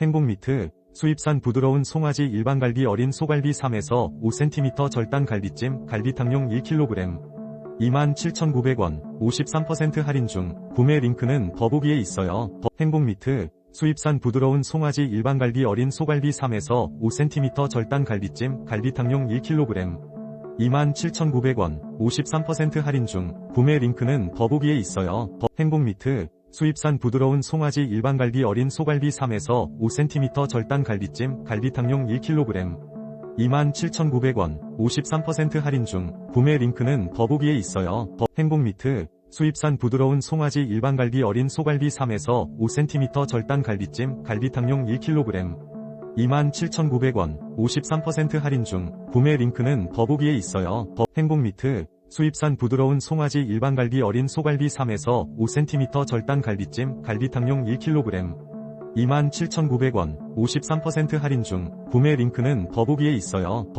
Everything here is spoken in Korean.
행복미트, 수입산 부드러운 송아지 일반갈비 어린 소갈비 3에서 5cm 절단 갈비찜, 갈비탕용 1kg. 27,900원, 53% 할인 중, 구매 링크는 더보기에 있어요. 더- 행복미트, 수입산 부드러운 송아지 일반갈비 어린 소갈비 3에서 5cm 절단 갈비찜, 갈비탕용 1kg. 27,900원, 53% 할인 중, 구매 링크는 더보기에 있어요. 더- 행복미트, 수입산 부드러운 송아지 일반갈비 어린 소갈비 3에서 5cm 절단 갈비찜, 갈비탕용 1kg. 27,900원, 53% 할인 중, 구매 링크는 더보기에 있어요. 더- 행복미트, 수입산 부드러운 송아지 일반갈비 어린 소갈비 3에서 5cm 절단 갈비찜, 갈비탕용 1kg. 27,900원, 53% 할인 중, 구매 링크는 더보기에 있어요. 더- 행복미트, 수입산 부드러운 송아지 일반갈비 어린 소갈비 3에서 5cm 절단 갈비찜, 갈비탕용 1kg. 27,900원, 53% 할인 중, 구매 링크는 더보기에 있어요. 더-